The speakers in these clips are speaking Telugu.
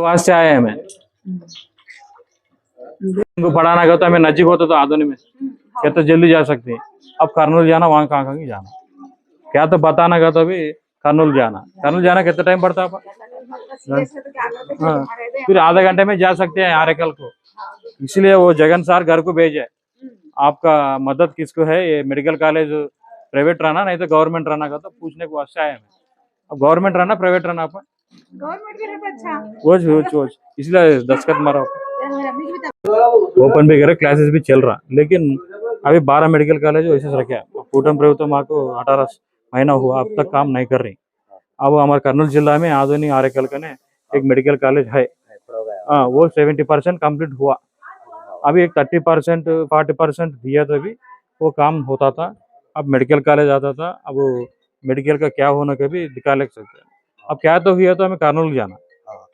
वहाँ से आए हैं मैं उनको पढ़ाना का तो हमें नजीक होता तो आधुनिक में। क्या तो जल्दी जा सकते हैं। अब कर्नूल जाना वहाँ कहाँ कहाँ जाना? क्या तो बताना कहता तो अभी कर्नूल जाना। कर्नूल जाना कितना टाइम पड़ता है हाँ। फिर आधे घंटे में जा सकते हैं आरेकल को। इसलिए वो जगन सार घर को भेजे। आपका मदद किसको है? ये मेडिकल कॉलेज प्राइवेट रहना नहीं तो गवर्नमेंट रहना का तो पूछने को आए हैं अब गवर्नमेंट रहना प्राइवेट रहना अपन। इसलिए दस्खत मारा। ओपन भी करे क्लासेस भी चल रहा। लेकिन अभी बारह मेडिकल कॉलेज वैसे रखे कूटम प्रभुत्व को अठारह महीना हुआ अब तक काम नहीं कर रही। अब हमारे कर्नूल जिला में आधुनिक आरेकल कने एक मेडिकल कॉलेज है। आ, वो सेवेंटी परसेंट कंप्लीट हुआ। अभी एक थर्टी परसेंट फोर्टी परसेंट दिया था अभी। वो काम होता था। अब मेडिकल कॉलेज आता था। अब मेडिकल का क्या होना कभी दिखा ले सकते। हैं अब क्या तो हुआ तो हमें कर्नूल जाना।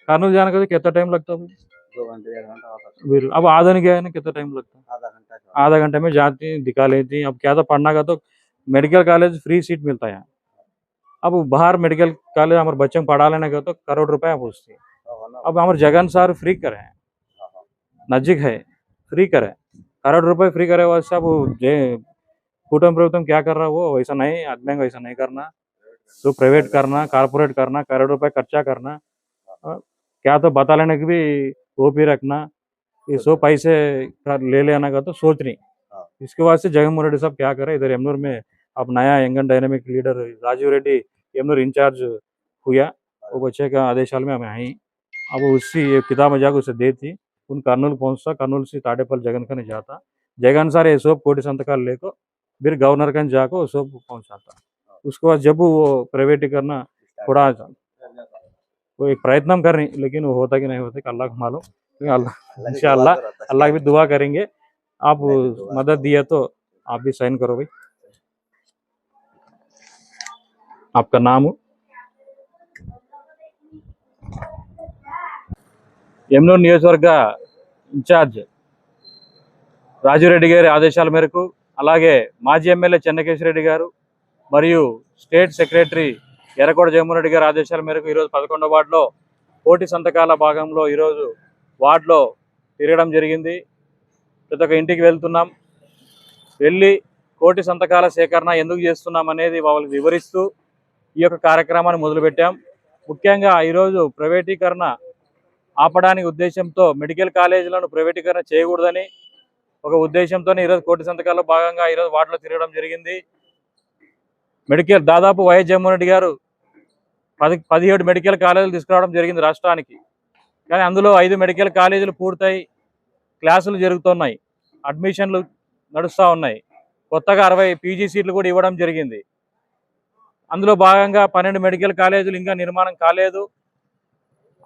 कर्नूल जाने का कितना टाइम लगता है? अब आधुनिक गया है ना कितना टाइम लगता है? आधा घंटा आधा में जाती हैं दिखा लेती। हैं अब क्या तो पढ़ना का तो मेडिकल कॉलेज फ्री सीट मिलता है अब बाहर मेडिकल कॉलेज हमारे बच्चों को पढ़ा लेने का तो करोड़ रुपया पूछती है। अब हमारे जगन सर फ्री करे। हैं नज़दीक है फ्री करे। करोड़ रुपए फ्री करे वैसे अब कूटम प्रभुत्व क्या कर रहा है वो? वैसा नहीं आदमी को वैसा नहीं करना। तो प्राइवेट करना कारपोरेट करना करोड़ रुपए खर्चा करना क्या तो बता लेने की भी वो भी रखना ये सौ पैसे ले लेना का तो सोच नहीं हाँ। इसके वास्ते जगनमोहन रेड्डी साहब क्या करे? इधर यमुनूर में अब नया young and dynamic leader Rajeev Reddy Yamnur incharge हुआ। वो बच्चे का आदेशाल में हमें आई। अब उसी ये किताब जाकर उसे दी थी। उन कर्नूल पहुँचता कर्नूल से ताडेपल जगन का नहीं जाता। जगन सर ये सब कोटि संतकाल लेको फिर गवर्नर का जाकर सब पहुंचाता। उसके बाद जब वो प्राइवेटीकरण थोड़ा वो एक प्रयत्न कर रही लेकिन वो होता कि नहीं होता कि अल्लाह को मालूम क्योंकि अल्लाह इंशाअल्लाह अल्लाह की भी दुआ करेंगे आप मदद दिया तो आप भी साइन करो भाई आपका नाम हो యమునూరు నియోజకవర్గ ఇన్ఛార్జ్ రాజురెడ్డి గారి ఆదేశాల మేరకు అలాగే మాజీ ఎమ్మెల్యే చెన్నకేశ్వరరెడ్డి గారు మరియు స్టేట్ సెక్రటరీ ఎర్రకోట జగన్మోహన్ గారి ఆదేశాల మేరకు ఈరోజు పదకొండవ వార్డులో కోటి సంతకాల భాగంలో ఈరోజు వార్డులో తిరగడం జరిగింది. ప్రతి ఒక్క ఇంటికి వెళ్తున్నాం. వెళ్ళి కోటి సంతకాల సేకరణ ఎందుకు చేస్తున్నాం అనేది వాళ్ళకి వివరిస్తూ ఈ యొక్క కార్యక్రమాన్ని మొదలుపెట్టాం. ముఖ్యంగా ఈరోజు ప్రైవేటీకరణ ఆపడానికి ఉద్దేశంతో మెడికల్ కాలేజీలను ప్రైవేటీకరణ చేయకూడదని ఒక ఉద్దేశంతో ఈరోజు కోటి సంతకాల్లో భాగంగా ఈరోజు వార్డులో తిరగడం జరిగింది. మెడికల్ దాదాపు వైఎస్ జగన్మోహన్ రెడ్డి గారు పది పదిహేడు మెడికల్ కాలేజీలు తీసుకురావడం జరిగింది రాష్ట్రానికి. కానీ అందులో ఐదు మెడికల్ కాలేజీలు పూర్తయి క్లాసులు జరుగుతున్నాయి. అడ్మిషన్లు నడుస్తూ ఉన్నాయి. కొత్తగా అరవై పీజీ సీట్లు కూడా ఇవ్వడం జరిగింది. అందులో భాగంగా పన్నెండు మెడికల్ కాలేజీలు ఇంకా నిర్మాణం కాలేదు.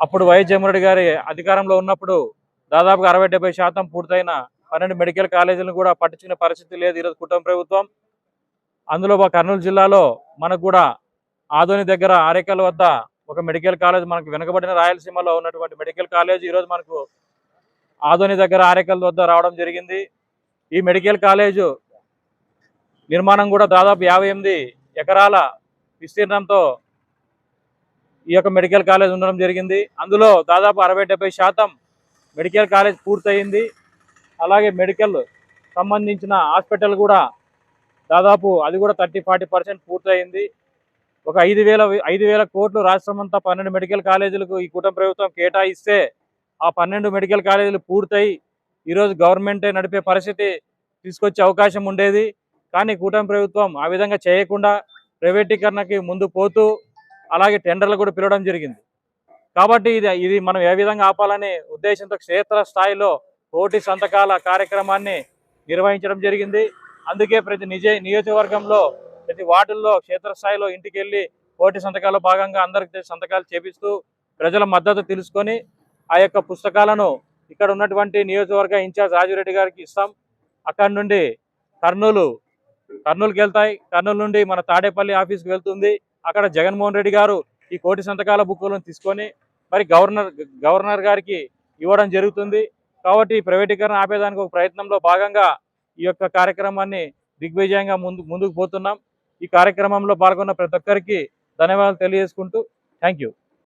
అప్పుడు వైఎస్ జగన్మోహన్ గారి అధికారంలో ఉన్నప్పుడు దాదాపుగా అరవై డెబ్బై శాతం పూర్తయిన పన్నెండు మెడికల్ కాలేజీలను కూడా పట్టించిన పరిస్థితి లేదు ఈరోజు కుటుంబ ప్రభుత్వం. అందులో మా కర్నూలు జిల్లాలో మనకు కూడా ఆదోని దగ్గర ఆరేకల్ వద్ద ఒక మెడికల్ కాలేజ్ మనకు వెనుకబడిన రాయలసీమలో ఉన్నటువంటి మెడికల్ కాలేజ్ ఈరోజు మనకు ఆదోని దగ్గర ఆరేకల్ వద్ద రావడం జరిగింది. ఈ మెడికల్ కాలేజు నిర్మాణం కూడా దాదాపు యాభై ఎనిమిది ఎకరాల విస్తీర్ణంతో ఈ యొక్క మెడికల్ కాలేజ్ ఉండడం జరిగింది. అందులో దాదాపు అరవై డెబ్బై శాతం మెడికల్ కాలేజ్ పూర్తయింది. అలాగే మెడికల్ సంబంధించిన హాస్పిటల్ కూడా దాదాపు అది కూడా థర్టీ ఫార్టీ పర్సెంట్ పూర్తయింది. ఒక ఐదు వేల ఐదు వేల కోట్లు రాష్ట్రం అంతా పన్నెండు మెడికల్ కాలేజీలకు ఈ కుటుంబ ప్రభుత్వం కేటాయిస్తే ఆ పన్నెండు మెడికల్ కాలేజీలు పూర్తయి ఈరోజు గవర్నమెంటే నడిపే పరిస్థితి తీసుకొచ్చే అవకాశం ఉండేది. కానీ కూటమి ప్రభుత్వం ఆ విధంగా చేయకుండా ప్రైవేటీకరణకి ముందు పోతూ అలాగే టెండర్లు కూడా పిలవడం జరిగింది. కాబట్టి ఇది ఇది మనం ఏ విధంగా ఆపాలనే ఉద్దేశంతో క్షేత్ర స్థాయిలో కోటి సంతకాల కార్యక్రమాన్ని నిర్వహించడం జరిగింది. అందుకే ప్రతి నిజ నియోజకవర్గంలో ప్రతి వార్డుల్లో క్షేత్రస్థాయిలో ఇంటికి వెళ్ళి కోటి సంతకాల్లో భాగంగా అందరికి సంతకాలు చేపిస్తూ ప్రజల మద్దతు తెలుసుకొని ఆ యొక్క పుస్తకాలను ఇక్కడ ఉన్నటువంటి నియోజకవర్గ ఇన్ఛార్జ్ రాజురెడ్డి గారికి ఇస్తాం. అక్కడి నుండి కర్నూలు కర్నూలుకి వెళ్తాయి. కర్నూలు నుండి మన తాడేపల్లి ఆఫీస్కి వెళ్తుంది. అక్కడ జగన్మోహన్ రెడ్డి గారు ఈ కోటి సంతకాల బుక్కులను తీసుకొని మరి గవర్నర్ గవర్నర్ గారికి ఇవ్వడం జరుగుతుంది. కాబట్టి ప్రైవేటీకరణ ఆపేదానికి ఒక ప్రయత్నంలో భాగంగా ఈ యొక్క కార్యక్రమాన్ని దిగ్విజయంగా ముందు ముందుకు పోతున్నాం. ఈ కార్యక్రమంలో పాల్గొన్న ప్రతి ఒక్కరికి ధన్యవాదాలు తెలియజేసుకుంటూ థ్యాంక్ యూ